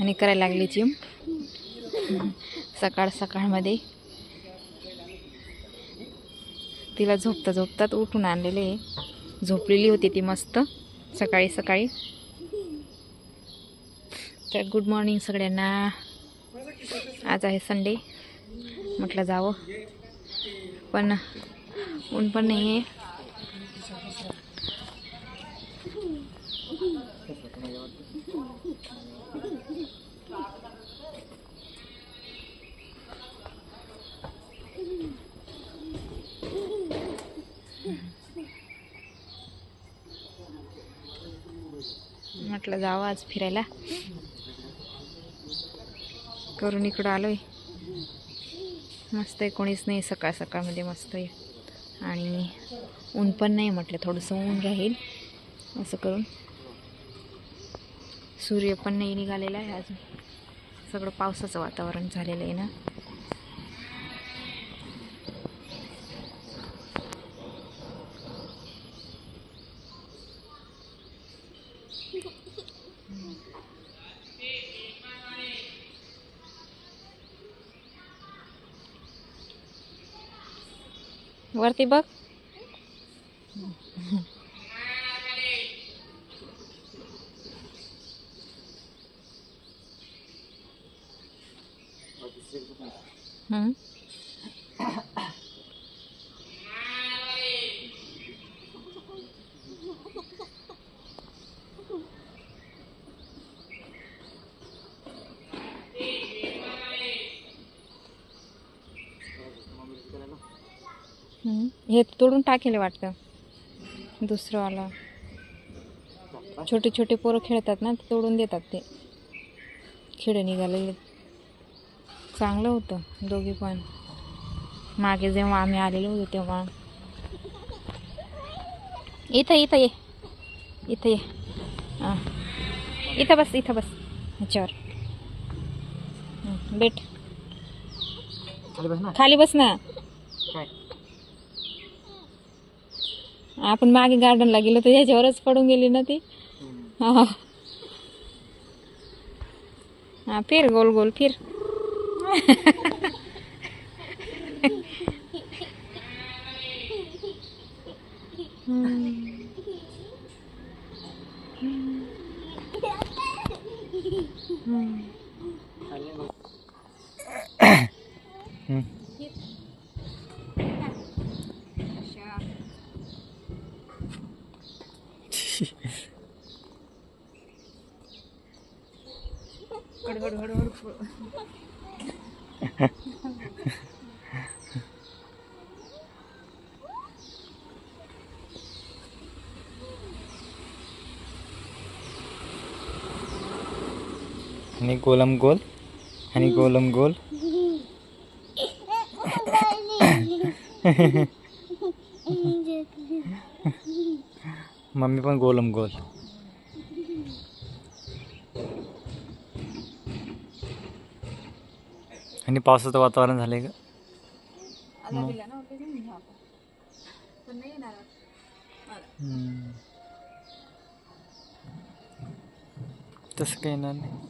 आणि करायला लागली जिम. सकाळ सकाळमध्ये तिला झोपता झोपतात उठून आणलेले. झोपलेली होती ती मस्त. सकाळी सकाळी. तर गुड मॉर्निंग सगळ्यांना. आज आहे संडे म्हटलं जावं. पण ऊन पण नाही आहे म्हटलं जावं आज फिरायला. करून इकडं आलोय. मस्त आहे कोणीच नाही सकाळ सकाळमध्ये मस्त आहे. आणि ऊन पण नाही म्हटलं थोडंसं ऊन राहील असं करून. सूर्य पण नाही निघालेला आहे अजून. सगळं पावसाचं वातावरण झालेलं आहे ना. वरती बघ. हम्म. हम्म. हे तोडून टाकेल वाटतं दुसरंवाला छोटे छोटे पोरं खेळतात ना ते तोडून देतात ते खेळ निघालेले चांगलं होतं दोघी पण. मागे जेव्हा आम्ही आलेलो होतो तेव्हा. इथं इथं ये. इथं ये. इथं बस इथं बस. ह्याच्यावर बेट खाली बस ना. आपण मागे गार्डनला गेलो तर ह्याच्यावरच पडून गेली ना ती. हा. हा फिर गोल गोल फिर. うん。うん。うん。आणि गोलम गोल. आणि गोलम गोल. मम्मी पण गोलम गोल. आणि पावसाचं वातावरण झालंय. तसं काही येणार नाही.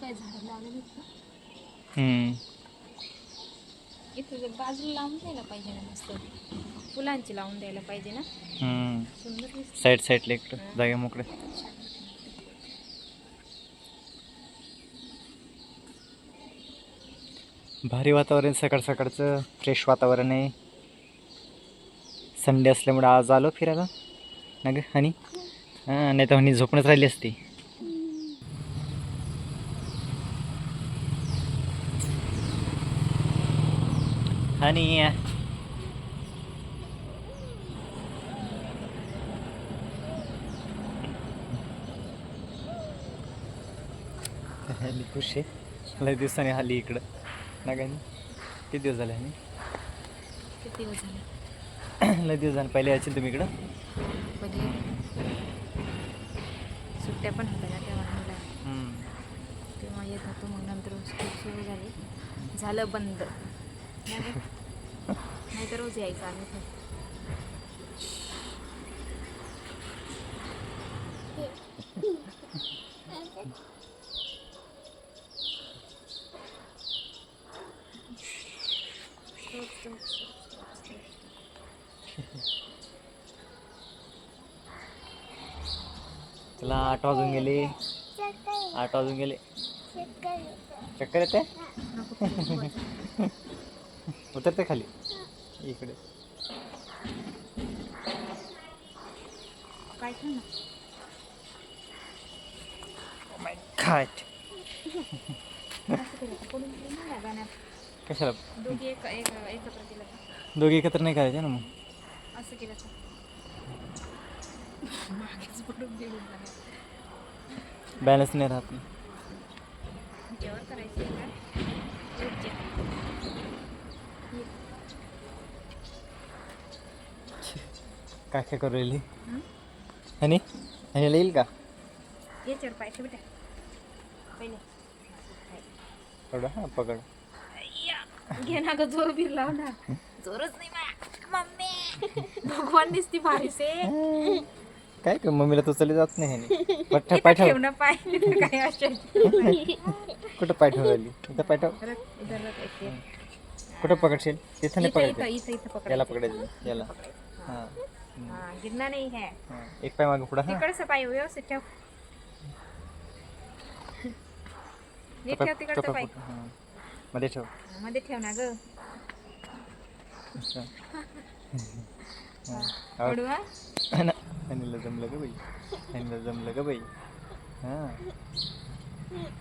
काय झाडं लावलेली हम्म. इथं जर बाजूला लावून द्यायला पाहिजे ना मस्त फुलांची लावून द्यायला पाहिजे ना. सुंदर दिसत. साईड साईडला इकडं. जागे मोकळे. भारी वातावरण सकाळ सकाळचं फ्रेश वातावरण आहे. संडे असल्यामुळे आज आलो फिरायला. ना ग हनी हां नाही तर हनी झोपूनच राहिली असती. हनी हनी खुश आहे. लय दिवसाने आली इकडं. ना काय किती दिवस झाले आणि? किती दिवस झाले? लय दिवस झाले. पहिले यायचे तुम्ही इकडं? पहिले सुट्ट्या पण होत्या ना तेव्हा. तेव्हा येत होतो मग नंतर सुरू झाली. झालं बंद? नाही तर रोज यायचं आम्ही पण. चला आठ वाजून गेले. आठ वाजून गेले. चक्कर येते? उतरते खाली. इकडे. Oh काय या कशाला दोघी एक एक एकत्र केलं का? दोघे एकत्र नाही करायचे ना मग असं केलं का? मागेच पडून गेली गाण्यात. बॅलन्स नाही राहत जेवण करायचं आहे का? काय काय करू राहिली हं? आणि आणि येईल का याच्यावर पाहिजे बेटा पहिले थोडं हां पकड या. घे ना ग जोर बीर लाव ना जोरच नाही मा मम्मी. भगवान दिसती भारीसे. काय कर मम्मीला तो चली जात नाही ह्याने. इथं पाय ठेव ना पाय इथं काय असेल कुठं पाय ठेव राहिली इथं पाय ठेव रख, इधर रख एक ये. कुठं पकडशील? तिथं नाही इथं पकडायचं इथं इथं पकड याला पकडायचं याला. हां. हा नाही है हां. एक पाय मागं पुढं हां. तिकडचं पाय व्यवस्थित ठेव. नीट ठेव तिकडचं पाय. हां. मध्ये ठेव. मध्ये ठेव ना ग. हनीला जमलं का बाई. हनीला जमलं का बाई. हां.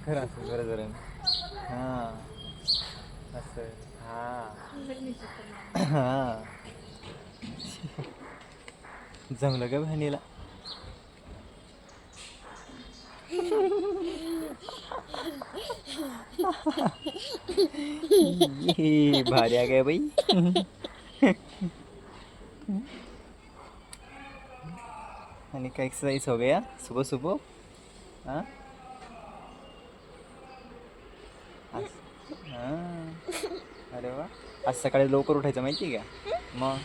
खरं असं जरा जरा. हां. असं. हां. हां. जमलं का हनीला ये, भारी आ गया भाई। आणि का एक्सरसाइज हो गया। सुबह सुबह। हाँ? आज- हाँ. अरे वा आज सकाळी लवकर उठायचं माहिती आहे का? मग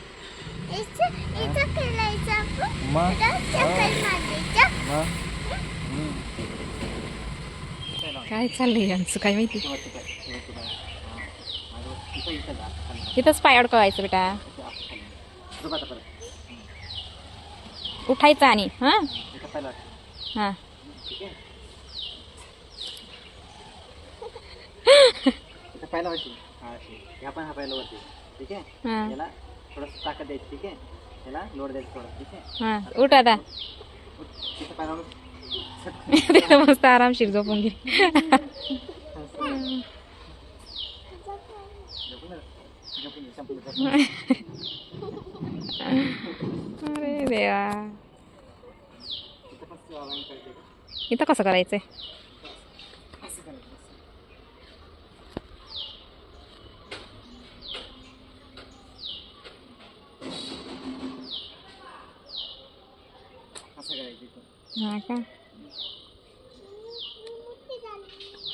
मग. काय चाललंय यांचं? काय माहिती? तिथंच पाय अडकवायचं बेटा. उठायचं आणि हां? हां. पाहिलं वरती. ह्या पण हा. पाहिलं वरती ठीक आहे. हां याला थोडंसं ताकद द्यायची ठीक आहे याला लोड द्यायचं थोडं ठीक आहे? हां उठ आता. त्याला मस्त आरामशीर झोपून घे. अरे देवा. इथं कसं करायचंय? हा का?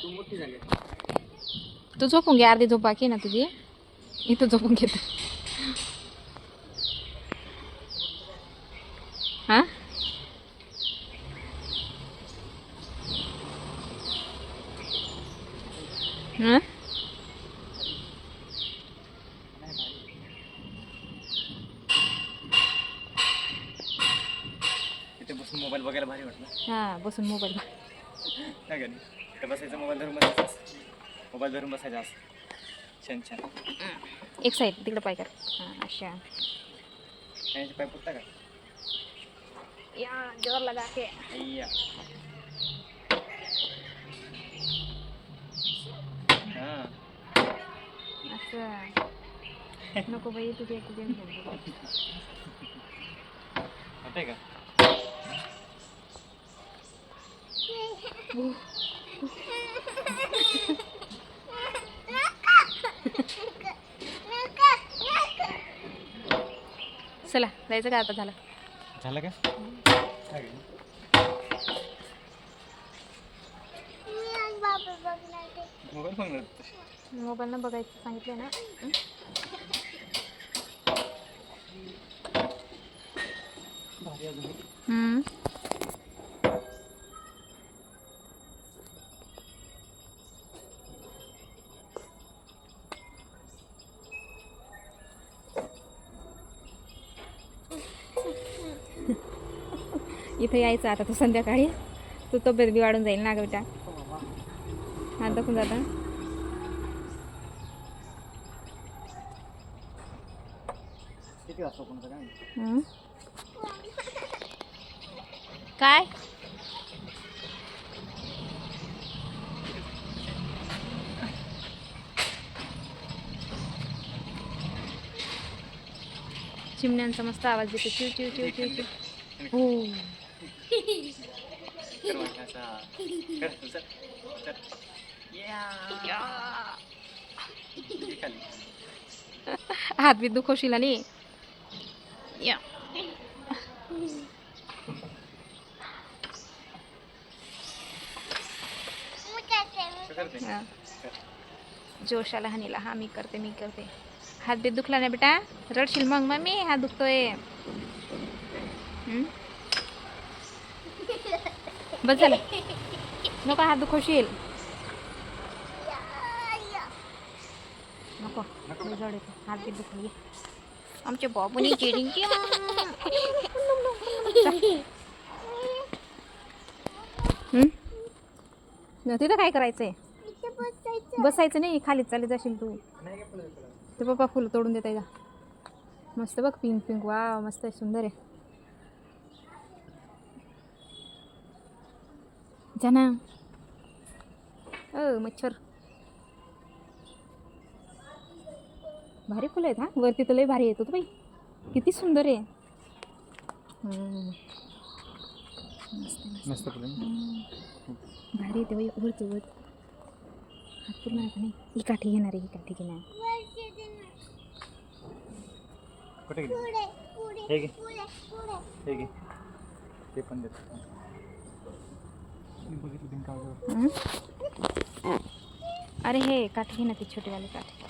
तू मोठी झाली. तू झोपून घे अर्धी झोप आहे ना तुझी? इथं झोपून घेत हा हा तिथे बसून मोबाईल बघायला भारी वाटलं. हा बसून मोबाईल काय का नाही? इथं बसायचं मोबाईल धरून बसायचं मोबाईल धरून बसायचं असं. छान छान. एक साईड तिकडे पाय कर. हा अशा त्यांचे पाय फुटता का? या जोर लगा के. अय्या. हां. असं. नको बाई तुझे तुझे होतंय का? चला जायचं काय आता झालं? झालं का? मोबाईल बघायचं सांगितलं ना. भारी अजून. इथं यायचं आता तू संध्याकाळी. तू तब्येत बी वाढून जाईल ना बेटा. हा दाखवून जाता काय चिमण्यांचा मस्त आवाज देतो चिव चिव चिव चिव चिव. हो. कर मग असा. कर, उचल, उचल. ये खाली. हात बी दुखवशील आणि या असं करते. हा. हानीला हा मी करते मी करते हात बीत दुखला ना बेटा रडशील मग मम्मी हात दुखतोय हं? बस झालं. नको हात दुखवशील. नको लय जड येतो हात बीत दुखली आमच्या बाबूनी चिडिंग तिथं काय करायचंय? बसायचं नाही खालीच चालत जाशील तू? ते पप्पा फुलं तोडून देत मस्त बघ पिंक पिंक. वा मस्त आहे सुंदर आहे. जाना अ मच्छर भारी फुलं आहेत हा वरती तर लय भारी येतो बाई किती सुंदर आहे. मस्त. भारी येते बाई वरती वर हात पूर्ण का नाही ही काठी घेणार आहे ही काठी घेणार? हे. हे घे. ते पण देतो. अरे हे काठी घे ना ती छोटीवाली काठी.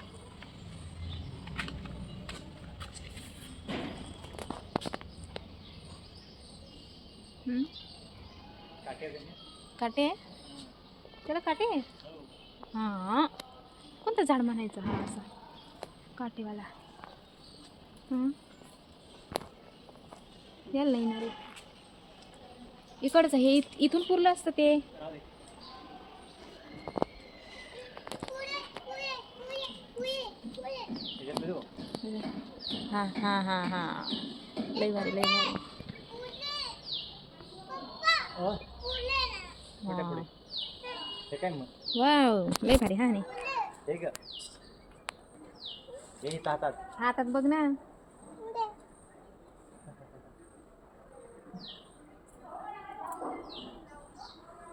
आहे? काटे त्याला काटे हां. कोणतं झाड म्हणायचं? हा असं. काटेवाला हं? यायला नाही ना आहे इकडचं हे इथ- इथून पुरलं असतं ते राहू दे. ह्याच्यात देऊ? हां हां हां हां लई भारी लई भारी अ? कुठे पुढे? हे काय मग? वाव लई भारी हा नाही हे ग. हे इथं हातात. हातात बघ ना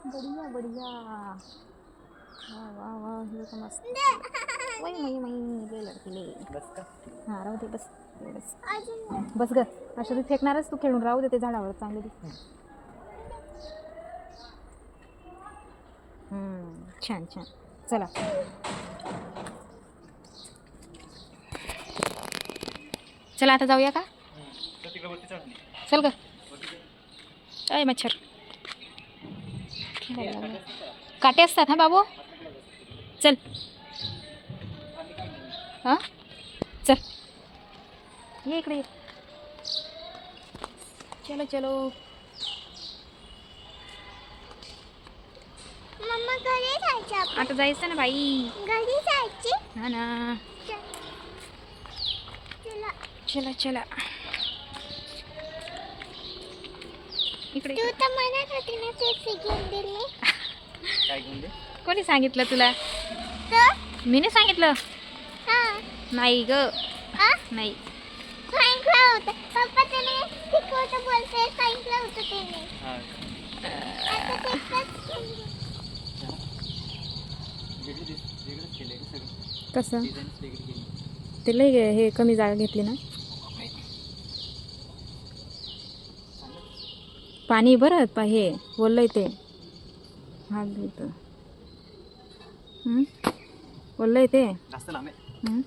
बढिया बढिया वा वा वा हे तर मस्त वय मई मई लय लडकी लय बस का? हां राहू दे बस. एवढंच बस ग. अशा तू फेकणारच तू खेळून राहू दे ते झाडावर चांगले दे. हम्म, छान छान. चला. चला आता जाऊया का. चल ग. अय मच्छर. काटे असतात हा बाबू? चल. हां? चल. ये इकडे ये. चलो चलो. मम्मा घरी जायचं. आता जायचं ना बाई. घरी जायची? हा ना. चला. चला इकडे तू तर म्हणत होती ना पेप्सी घेऊन दिली. काय घेऊन दे? कोणी सांगितलं तुला? तर? मी नाही सांगितलं. नाही ग. हा नाही. सांगितलं होतं. पप्पा त्याने शिकवतं बोलते सांगितलं होतं त्याने. हा. आता तेच वेगळी दिस- वेगळंच केलंय का सगळं? कसं? वेगळी केली. ते लय हे कमी जागा घेतली ना? पाणी बरं पा हे बोललंय ते. हात घेतं बोललंय ते. जास्त लांब आहे. हं?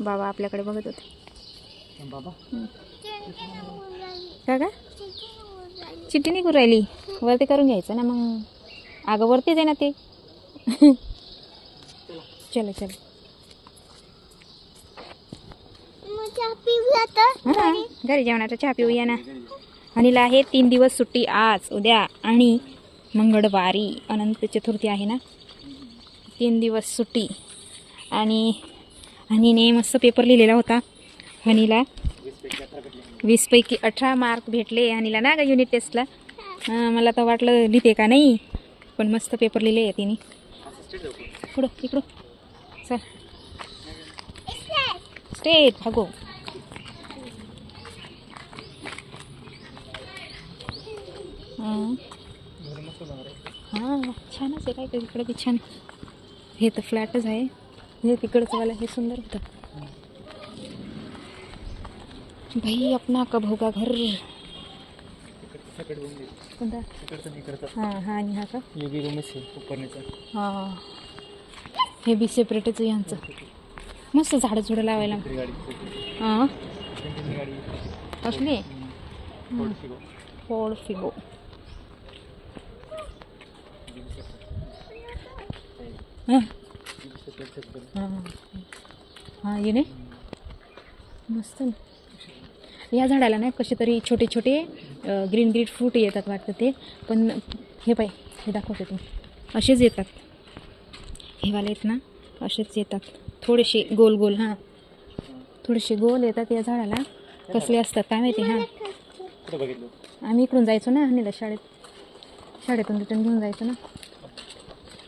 बाबा आपल्याकडे बघत होते. बाबा का का चिठ्ठी नाही करू राहिली. वरती करून घ्यायचं ना मग. अगं वरतीच आहे ना ते. चलो चलो. हां घरी जेवणाचा चहा पिऊया ना. अनिला आहे तीन दिवस सुट्टी आज उद्या आणि मंगळवारी. अनंत चतुर्थी आहे ना. तीन दिवस सुट्टी. आणि हनीने मस्त पेपर लिहिलेला होता हनीला. वीसपैकी अठरा मार्क भेटले हनीला ना का युनिट टेस्टला मला तर वाटलं लिहिते का नाही पण मस्त पेपर लिहिले आहे तिने. पुढं इकडं. चल. स्टेट भागो. हां. छानच आहे काय इकडं ते बी छान. हे तर फ्लॅटच आहे. हे तिकडचं वाला हे सुंदर होतं. भाई अपना कब होगा घर? कोणता? हां हां आणि हा का? हां. हे बी सेपरेटच यांचं. मस्त झाडं झुडं लावायला. हां? गो. फोड फिगो हां? हां हां ये नाही मस्त ना. या झाडाला नाही कसे तरी छोटे छोटे ग्रीन ग्रीन फ्रूट येतात वाटतं ते. पण हे पाय हे दाखवते तू असेच येतात. हे वाले आहेत ना असेच येतात. थोडेसे गोल गोल हां. थोडेसे गोल येतात या झाडाला. कसले असतात काय माहिती हां. आम्ही इकडून जायचो ना हनीला शाळेत. शाळेतून रिटर्न घेऊन जायचो ना.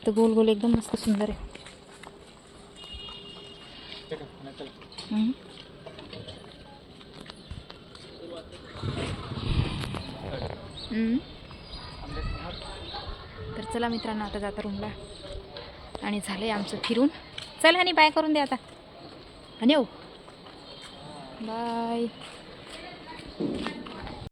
तर गोल गोल एकदम मस्त सुंदर आहे चला, नाही चला. हम्म. हम्म. तर चला मित्रांनो आता जाता रूमला आणि झालं आहे आमचं फिरून. चल आणि बाय करून दे आता. आणि हो. ओ बाय